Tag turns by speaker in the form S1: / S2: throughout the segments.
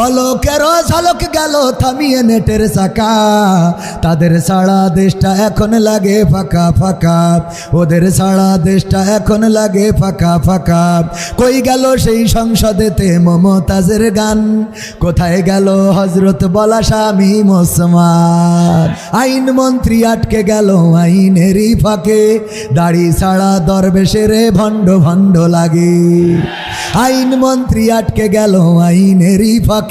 S1: পলকেরও ঝলক গেল, থামিয়ে নেটের চাকা। তাদের সারা দেশটা এখন লাগে ফাঁকা ফাঁকা। ওদের সারা দেশটা এখন লাগে ফাঁকা ফাঁকা। কই গেল সেই সংসদেতে মমতাজের গান? কোথায় গেল হজরত বলা স্বামী মোসমান? আইন মন্ত্রী আটকে গেল আইনেরই ফাঁকে। দাড়ি ছাড়া দরবেশের ভণ্ড ভণ্ড লাগে। আইন মন্ত্রী আটকে গেল আইনেরই ফাঁকে।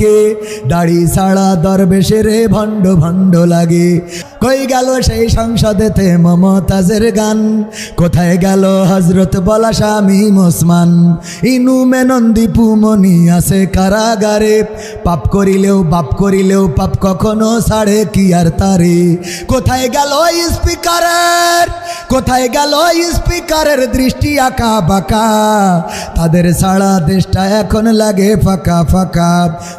S1: দাড়ি ছাড়া দরবেশের ভণ্ড ভণ্ড লাগে। কই গেল সেই সংসদেতে মমতাজের গান? কোথায় গেল হজরত বলা স্বামী মোসমান? ইনু মেনন্দি পুমনি আছে কারাগারে। পাপ করিলেও বাপ করিলেও পাপ কখনো ছাড়ে কি আর তারে? কোথায় গেল স্পিকারের? কোথায় গেল স্পিকারের দৃষ্টি আঁকা বাঁকা? তাদের সারা দেশটা এখন লাগে ফাঁকা ফাঁকা।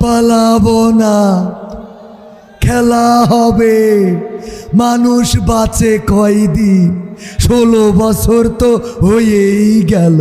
S1: পালাবো না। খেলা হবে মানুষ বাঁচে কয়দিন? ষোলো বছর তো হয়েই গেল।